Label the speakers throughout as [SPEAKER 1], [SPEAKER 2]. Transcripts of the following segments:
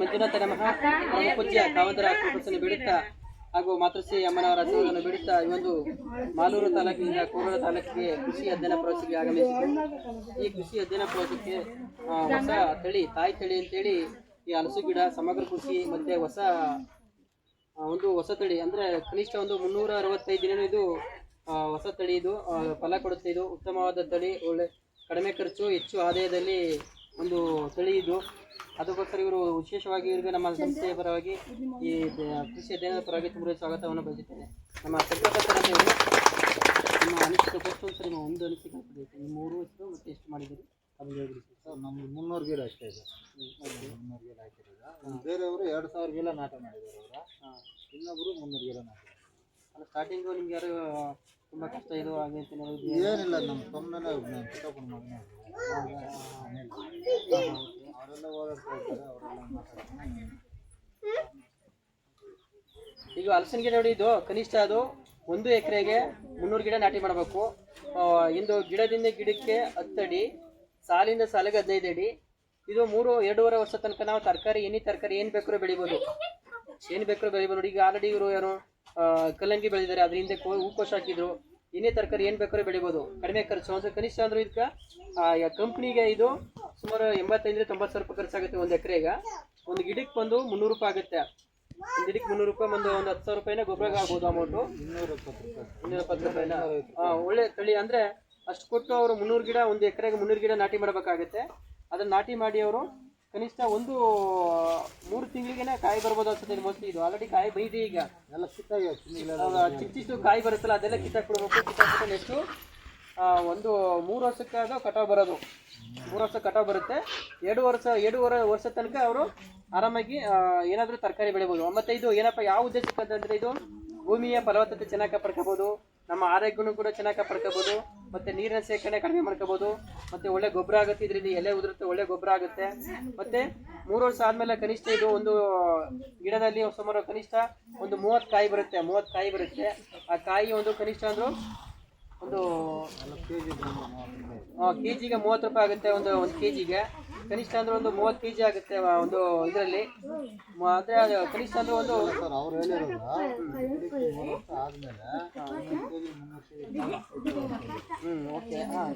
[SPEAKER 1] ಮಂಜುನಾಥ ನಮಃ. ಪೂಜ್ಯ ಕೃಪಸನ್ನು ಬಿಡುತ್ತಾ ಹಾಗೂ ಮಾತೃಶ್ರೀ ಅಮ್ಮನವರ ಹೆಸರನ್ನು ಬಿಡುತ್ತಾ ಈ ಒಂದು ಮಾಲೂರು ತಾಲೂಕಿನಿಂದ ಕೋಲಾರ ತಾಲೂಕಿಗೆ ಕೃಷಿ ಅಧ್ಯಯನ ಪ್ರವಾಸಕ್ಕೆ ಆಗಮಿಸಿದೆ ಈ ಕೃಷಿ ಅಧ್ಯಯನ ಪ್ರವಾಸಕ್ಕೆ ಹೊಸ ತಳಿ, ತಾಯಿ ತಳಿ ಅಂತೇಳಿ ಈ ಹಲಸು ಗಿಡ, ಸಮಗ್ರ ಕೃಷಿ ಮತ್ತೆ ಹೊಸ ಒಂದು ಹೊಸ ತಳಿ ಅಂದ್ರೆ ಕನಿಷ್ಠ ಒಂದು ಮುನ್ನೂರ ಅರವತ್ತೈದು ದಿನ ಇದು ಹೊಸ ತಳಿ ಇದು ಫಲ ಕೊಡುತ್ತೆ. ಇದು ಉತ್ತಮವಾದ ತಳಿ, ಒಳ್ಳೆ ಕಡಿಮೆ ಖರ್ಚು, ಹೆಚ್ಚು ಆದಾಯದಲ್ಲಿ ಒಂದು ತಳಿ ಇದು ಅದಕ್ಕೋಸ್ಕರ ಇವರು ವಿಶೇಷವಾಗಿ ಇವರಿಗೆ ನಮ್ಮ ಸಂಸ್ಥೆಯ ಪರವಾಗಿ ಈ ಕೃಷಿ ಅಧ್ಯಯನದ ಪರವಾಗಿ ತುಂಬ ಸ್ವಾಗತವನ್ನು ಬಯಸುತ್ತೇನೆ. ನಮ್ಮ ಇವರು ನಿಮ್ಮ ಅನಿಸಿಕೆ ಫಸ್ಟ್ ಒಂದ್ಸರಿ ನಿಮ್ಮ ಒಂದು ಅನಿಸಿಕೆ ಹಾಕಬೇಕು. ನಿಮ್ಮ ಮೂರು ಹೆಸರು ಮತ್ತೆ ಎಷ್ಟು ಮಾಡಿದ್ದೀರಿ? ಅದು ಸರ್.
[SPEAKER 2] ನಮ್ಮ ಮುನ್ನೂರು ಗಿಡ ಅಷ್ಟೇ ಇದೆ. ಮುನ್ನೂರು ಗಿಡ ಹಾಕಿರೋದು. ಬೇರೆಯವರು ಎರಡು ಸಾವಿರ ಗಿಡ ನಾಟ ಮಾಡಿದ್ದಾರೆ ಅವರ. ಇನ್ನೊಬ್ಬರು ಮುನ್ನೂರು ಗಿಡ ನಾಟ
[SPEAKER 1] ಅಲ್ಲ ಸ್ಟಾರ್ಟಿಂಗು ನಿಮ್ಗೆ ಯಾರು ತುಂಬ ಕಷ್ಟ ಇದು ಹಾಗೆ ಅಂತ
[SPEAKER 2] ಏನಿಲ್ಲ ನಮ್ಮ ತಮ್ಮನೇ ನಮ್ಮ ಚಿಕ್ಕಪ್ಪನ ಮಗನೇ ಅವರೆಲ್ಲ ಓಡಾಡ್ತಾ ಇದ್ದಾರೆ ಅವರೆಲ್ಲ ಮಾತಾಡ್ತಾರೆ.
[SPEAKER 1] ಈಗ ಹಲಸಿನ ಗಿಡ ನೋಡಿ ಇದು ಕನಿಷ್ಠ ಅದು ಒಂದು ಎಕರೆಗೆ ಮುನ್ನೂರು ಗಿಡ ನಾಟಿ ಮಾಡಬೇಕು. ಇಂದು ಗಿಡದಿಂದ ಗಿಡಕ್ಕೆ ಹತ್ತಡಿ ಸಾಲಿಂದ ಸಾಲಿಗೆ ಹದಿನೈದು ಅಡಿ. ಇದು ಮೂರು ಎರಡೂವರೆ ವರ್ಷ ತನಕ ನಾವು ತರಕಾರಿ ಎನಿ ತರಕಾರಿ ಏನು ಬೇಕಾದ್ರೂ ಬೆಳಿಬೋದು. ಏನು ಬೇಕಾದ್ರೂ ಬೆಳಿಬೋದು. ನೋಡಿ ಈಗ ಆಲ್ರೆಡಿ ಇವರು ಆ, ಕಲ್ಲಂಗಡಿ ಬೆಳೆದಿದ್ದಾರೆ. ಅದ್ರ ಹಿಂದೆ ಕೋ ಹೂಕೋಶ ಹಾಕಿದ್ರು. ಏನೇ ತರಕಾರಿ ಏನು ಬೇಕಾದ್ರೂ ಬೆಳಿಬೋದು. ಕಡಿಮೆ ಖರ್ಚು. ಅಂದ್ರೆ ಕನಿಷ್ಠ ಅಂದ್ರೆ ಇದಕ್ಕೆ ಕಂಪ್ನಿಗೆ ಇದು ಸುಮಾರು ಎಂಬತ್ತೈದರಿಂದ ತೊಂಬತ್ತು ಸಾವಿರ ರೂಪಾಯಿ ಖರ್ಚಾಗುತ್ತೆ ಒಂದು ಎಕರೆಗೆ ಒಂದು ಗಿಡಕ್ಕೆ ಬಂದು ಮುನ್ನೂರು ರೂಪಾಯಿ ಆಗುತ್ತೆ. ಗಿಡಕ್ಕೆ ಮುನ್ನೂರು ರೂಪಾಯಿ ಒಂದು ಒಂದು ಹತ್ತು ಸಾವಿರ ರೂಪಾಯಿನ ಗೊಬ್ಬರ ಆಗ್ಬೋದು ಅಮೌಂಟು
[SPEAKER 2] ಇನ್ನೂರ
[SPEAKER 1] ಇನ್ನೂರ ಎಪ್ಪತ್ತು ರೂಪಾಯಿನ. ಹಾಂ ಒಳ್ಳೆ ತಳಿ ಅಂದ್ರೆ ಅಷ್ಟು ಕೊಟ್ಟು ಅವರು ಮುನ್ನೂರು ಗಿಡ, ಒಂದು ಎಕರೆಗೆ ಮುನ್ನೂರು ಗಿಡ ನಾಟಿ ಮಾಡಬೇಕಾಗುತ್ತೆ. ಅದನ್ನ ನಾಟಿ ಮಾಡಿ ಅವರು ಕನಿಷ್ಠ ಒಂದು ಮೂರು ತಿಂಗಳಿಗೆ ಕಾಯಿ ಬರ್ಬೋದು ಅನ್ಸುತ್ತೆ ಮೋಸ್ಟ್ಲಿ ಇದು. ಆಲ್ರೆಡಿ ಕಾಯಿ ಬೈದಿ ಈಗ.
[SPEAKER 2] ಎಲ್ಲ ಕಿತ್ತಾಗಿ
[SPEAKER 1] ಚಿಕ್ಕ ಚಿಕ್ಕ ಕಾಯಿ ಬರುತ್ತಲ್ಲ ಅದೆಲ್ಲ ಕಿತ್ತಾಕ್ಬಿಡ್ಬೇಕು ಕಿತ್ತಾಕ್ಬಿಟ್ಟು ನೆಕ್ಸ್ಟು ಒಂದು ಮೂರು ವರ್ಷಕ್ಕೆ ಅದು ಕಟಾವು ಬರೋದು. ಮೂರು ವರ್ಷ ಕಟಾವು ಬರುತ್ತೆ. ಎರಡು ವರ್ಷ ಎರಡೂವರೆ ವರ್ಷ ತನಕ ಅವರು ಆರಾಮಾಗಿ ಏನಾದರೂ ತರಕಾರಿ ಬೆಳಿಬೋದು. ಮತ್ತು ಇದು ಏನಪ್ಪ ಯಾವ ಉದ್ದೇಶಕ್ಕೆ ಅಂತಂದರೆ ಇದು ಭೂಮಿಯ ಫಲವತ್ತತೆ ಚೆನ್ನಾಗಿ ಕಾಪಾಡ್ಕೋಬೋದು. ನಮ್ಮ ಆರೋಗ್ಯನೂ ಕೂಡ ಚೆನ್ನಾಗಿ ಕಾಪಾಡ್ಕೋಬೋದು. ಮತ್ತೆ ನೀರಿನ ಶೇಖರಣೆ ಕಡಿಮೆ ಮಾಡ್ಕೋಬೋದು. ಮತ್ತೆ ಒಳ್ಳೆ ಗೊಬ್ಬರ ಆಗುತ್ತೆ ಇದರಿಂದ ಎಲೆ ಉದುರುತ್ತೆ, ಒಳ್ಳೆ ಗೊಬ್ಬರ ಆಗುತ್ತೆ. ಮತ್ತೆ ಮೂರು ವರ್ಷ ಆದ್ಮೇಲೆ ಕನಿಷ್ಠ ಇದು ಒಂದು ಗಿಡದಲ್ಲಿ ಸುಮಾರು ಕನಿಷ್ಠ ಒಂದು ಮೂವತ್ತು ಕಾಯಿ ಬರುತ್ತೆ, ಮೂವತ್ತು ಕಾಯಿ ಬರುತ್ತೆ. ಆ ಕಾಯಿ ಒಂದು ಕನಿಷ್ಠ ಅಂದ್ರು ಒಂದು
[SPEAKER 2] ಕೆ
[SPEAKER 1] ಜಿಗೆ ಮೂವತ್ತು ರೂಪಾಯಿ ಆಗುತ್ತೆ ಒಂದು ಒಂದು ಕೆ ಜಿಗೆ ಕನಿಷ್ಠ ಅಂದ್ರೆ ಒಂದು ಮೂವತ್ತು ಕೆ ಜಿ ಆಗುತ್ತೆ ಒಂದು ಇದರಲ್ಲಿ. ಅಂದರೆ ಅದು ಕನಿಷ್ಠ ಅಂದ್ರೆ ಒಂದು
[SPEAKER 2] ಅವ್ರು ಹೇಳಿರೋದು
[SPEAKER 1] ಹ್ಞೂ ಓಕೆ ಹಾಂ.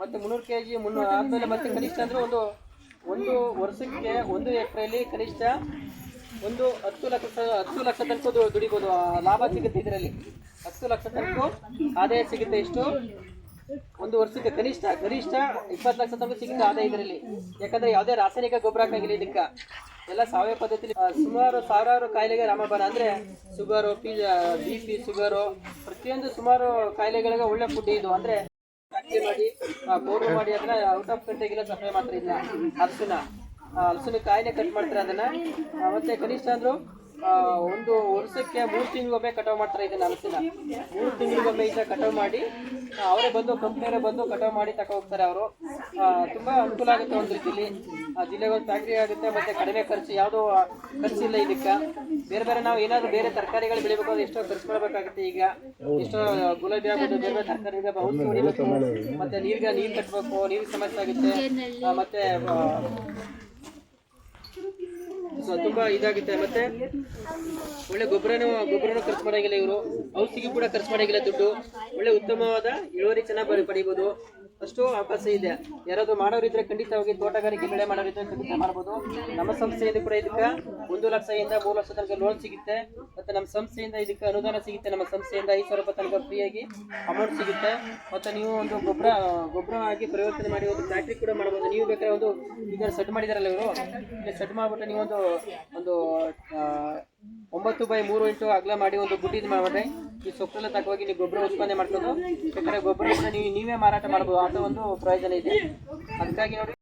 [SPEAKER 1] ಮತ್ತು ಮುನ್ನೂರು ಕೆ ಜಿ ಮುನ್ನೂರು ಆದಮೇಲೆ ಮತ್ತೆ ಕನಿಷ್ಠ ಅಂದ್ರೆ ಒಂದು ಒಂದು ವರ್ಷಕ್ಕೆ ಒಂದು ಎಕರೆಯಲ್ಲಿ ಕನಿಷ್ಠ ಒಂದು ಹತ್ತು ಲಕ್ಷ ಹತ್ತು ಲಕ್ಷ ತನಕ ದುಡಿಬೋದು. ಲಾಭ ಸಿಗುತ್ತೆ ಇದರಲ್ಲಿ. ಹತ್ತು ಲಕ್ಷ ತನಕ ಆದಾಯ ಸಿಗುತ್ತೆ ಎಷ್ಟು ಒಂದು ವರ್ಷಕ್ಕೆ ಕನಿಷ್ಠ ಗರಿಷ್ಠ ಇಪ್ಪತ್ತು ಲಕ್ಷ ತನಕ ಸಿಗುತ್ತೆ ಆದಾಯ ಇದರಲ್ಲಿ. ಯಾಕಂದ್ರೆ ಯಾವುದೇ ರಾಸಾಯನಿಕ ಗೊಬ್ಬರ ಹಾಕಂಗಿಲ್ಲ ಇದಕ್ಕೆ. ಎಲ್ಲ ಸಾವಯವ ಪದ್ಧತಿಲಿ ಸುಮಾರು ಸಾವಿರಾರು ಕಾಯಿಲೆಗೆ ರಾಮಬಾಣ. ಅಂದ್ರೆ sugar, P B, P, sugar, ಪ್ರತಿಯೊಂದು ಸುಮಾರು ಕಾಯಿಲೆಗಳಿಗೆ ಒಳ್ಳೆ ಫುಡ್ ಇದು. ಅಂದ್ರೆ ಮಾಡಿ ಪೌಡರ್ ಮಾಡಿ, ಅದನ್ನ ಔಟ್ ಆಫ್ ಕಂಟ್ರಿಗೆಲ್ಲ ಸಪ್ಲೈ ಮಾತ್ರ ಇಲ್ಲ ಹಲಸಿನ ಹಲಸಿನ ಕಾಯಿನೇ ಕಟ್ ಮಾಡ್ತಾರೆ ಅದನ್ನ? ಮತ್ತು ಮತ್ತೆ ಕನಿಷ್ಠ ಅಂದ್ರು ಒಂದು ವರ್ಷಕ್ಕೆ ಮೂರು ತಿಂಗಳಿಗೊಮ್ಮೆ ಕಟಾವ್ ಮಾಡ್ತಾರೆ ಇದನ್ನ ಹಲಸಿನ ಮೂರು ತಿಂಗಳಿಗೊಮ್ಮೆ ಇದನ್ನ ಕಟಾವ್ ಮಾಡಿ ಅವರೇ ಬಂದು ಕಂಪ್ನಿಯವರೇ ಬಂದು ಕಟಾವ್ ಮಾಡಿ ತಕ ಹೋಗ್ತಾರೆ ಅವರು. ತುಂಬಾ ಅನುಕೂಲ ಆಗುತ್ತೆ ಒಂದು ರೀತಿಲಿ. ಆ ಜಿಲ್ಲೆಗೆ ಒಂದು ಫ್ಯಾಕ್ಟ್ರಿ ಆಗುತ್ತೆ, ಮತ್ತೆ ಕಡಿಮೆ ಖರ್ಚು, ಯಾವುದೋ ಖರ್ಚಿಲ್ಲ ಇದಕ್ಕೆ. ಬೇರೆ ಬೇರೆ ನಾವು ಏನಾದ್ರು ಬೇರೆ ತರಕಾರಿಗಳು ಬೆಳಿಬೇಕು ಅಂದ್ರೆ ಎಷ್ಟೋ ಖರ್ಚು ಮಾಡಬೇಕಾಗುತ್ತೆ ಈಗ. ಎಷ್ಟೋ ಗುಲಾಬಿ ಆಗ್ಬೋದು ಬೇರೆ ಬೇರೆ ತರಕಾರಿ ಔಷಧಿ ಹೊಡಿಬೇಕು. ಮತ್ತೆ ನೀರ್ಗ ನೀರು ಕಟ್ಟಬೇಕು ನೀರಿನ ಸಮಸ್ಯೆ ಆಗುತ್ತೆ. ಮತ್ತೆ ತುಂಬಾ ಇದಾಗುತ್ತೆ ಮತ್ತೆ ಒಳ್ಳೆ ಗೊಬ್ಬರನೂ ಗೊಬ್ಬರನೂ ಖರ್ಚು ಮಾಡಂಗಿಲ್ಲ ಇವರು. ಔಷಧಿಗೂ ಕೂಡ ಖರ್ಚು ಮಾಡಂಗಿಲ್ಲ ದುಡ್ಡು. ಒಳ್ಳೆ ಉತ್ತಮವಾದ ಇಳುವರಿ ಚೆನ್ನಾಗಿ ಪಡಿಬಹುದು ಅಷ್ಟು ಅವಕಾಶ ಇದೆ. ಯಾರಾದ್ರೂ ಮಾಡೋರಿದ್ರೆ ಖಂಡಿತವಾಗಿ ತೋಟಗಾರಿಕೆ ಬೆಳೆ ಮಾಡೋರಿದ್ರೆ ಖಂಡಿತ ಮಾಡ್ಬೋದು. ನಮ್ಮ ಸಂಸ್ಥೆಯಿಂದ ಕೂಡ ಇದಕ್ಕೆ ಒಂದು ಲಕ್ಷದಿಂದ ಮೂರು ಲಕ್ಷ ತನಕ ಲೋನ್ ಸಿಗುತ್ತೆ. ಮತ್ತೆ ನಮ್ಮ ಸಂಸ್ಥೆಯಿಂದ ಇದಕ್ಕೆ ಅನುದಾನ ಸಿಗುತ್ತೆ. ನಮ್ಮ ಸಂಸ್ಥೆಯಿಂದ ಐದು ಸಾವಿರ ರೂಪಾಯಿ ತನಕ ಫ್ರೀಯಾಗಿ ಅಮೌಂಟ್ ಸಿಗುತ್ತೆ. ಮತ್ತೆ ನೀವು ಒಂದು ಗೊಬ್ಬರ ಗೊಬ್ಬರ ಆಗಿ ಪರಿವರ್ತನೆ ಮಾಡಿ ಒಂದು ಫ್ಯಾಕ್ಟ್ರಿ ಕೂಡ ಮಾಡ್ಬೋದು ನೀವು ಬೇಕಾದ್ರೆ ಒಂದು ಈಗ ಸೆಟ್ ಮಾಡಿದಾರಲ್ಲ ಇವರು? ಸೆಟ್ ಮಾಡ್ಬಿಟ್ಟು ನೀವು ಒಂದು ಒಂಬತ್ತು ಬೈ ಮೂರು ಇಂಟು ಅಗಲ ಮಾಡಿ ಒಂದು ಗುಡ್ಡಿದ್ ಮಾಡಿದ್ರೆ ಈ ಸೊಪ್ಪೆಲ್ಲ ತಗೋಗಿ ನೀವು ಗೊಬ್ಬರ ಉತ್ಪಾದನೆ ಮಾಡ್ಕೊಂಡು, ಬೇಕಾದ್ರೆ ಗೊಬ್ಬರ ನೀವು ನೀವೇ ಮಾರಾಟ ಮಾಡ್ಬೋದು, ಅಂತ ಒಂದು ಪ್ರಯೋಜನ ಇದೆ. ಅದಕ್ಕಾಗಿ ನೋಡಿ.